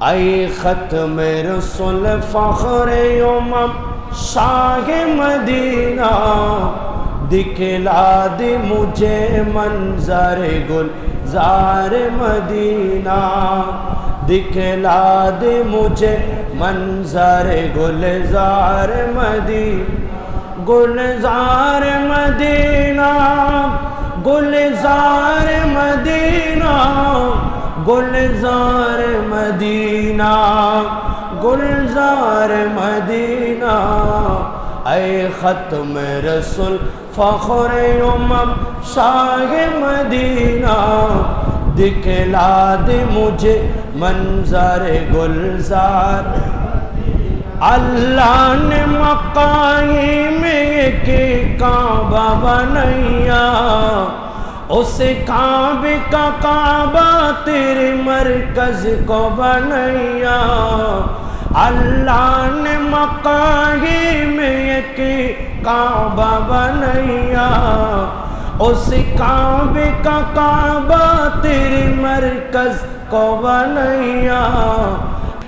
ای ختم رسول فخر امم شاہ مدینہ۔ دکھلا دے مجھے منظر گل زار مدینہ۔ دکھلا دے مجھے منظر گل زار مدینہ۔ گلزار مدینہ گلزار مدینہ۔ گلزار مدینہ گلزار مدینہ، اے ختم رسول فخر امم شاہ مدینہ دکھلا دے مجھے منظر گلزار۔ اللہ نے مکائی میں کہ کعبہ بنیا اس کعبے کا کعبہ تیرے مرکز کو بنیا اللہ نے مکائی میں کہ کعبہ بنیا اس کعبے کا کعبہ تیرے مرکز کو بنیا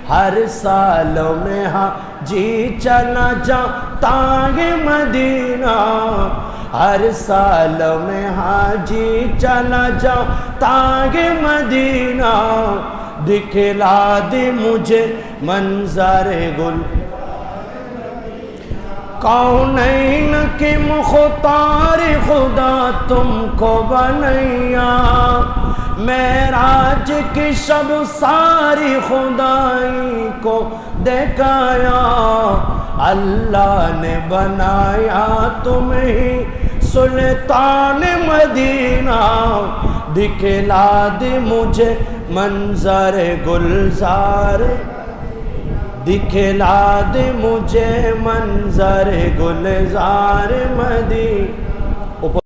ہر سالوں میں ہاں جی چلا جا تاگ مدینہ۔ ہر سالوں میں ہاں جی چلا جا تاگ مدینہ۔ دکھلا دے مجھے منظر گل۔ کونین کے مختار خدا تم کو بنیا میراج کی شب ساری خدائی کو دیکھایا۔ اللہ نے بنایا تمہیں سلطان مدینہ۔ دکھلا دے مجھے منظر گلزار۔ دکھلا دے مجھے منظر گلزار مدینہ۔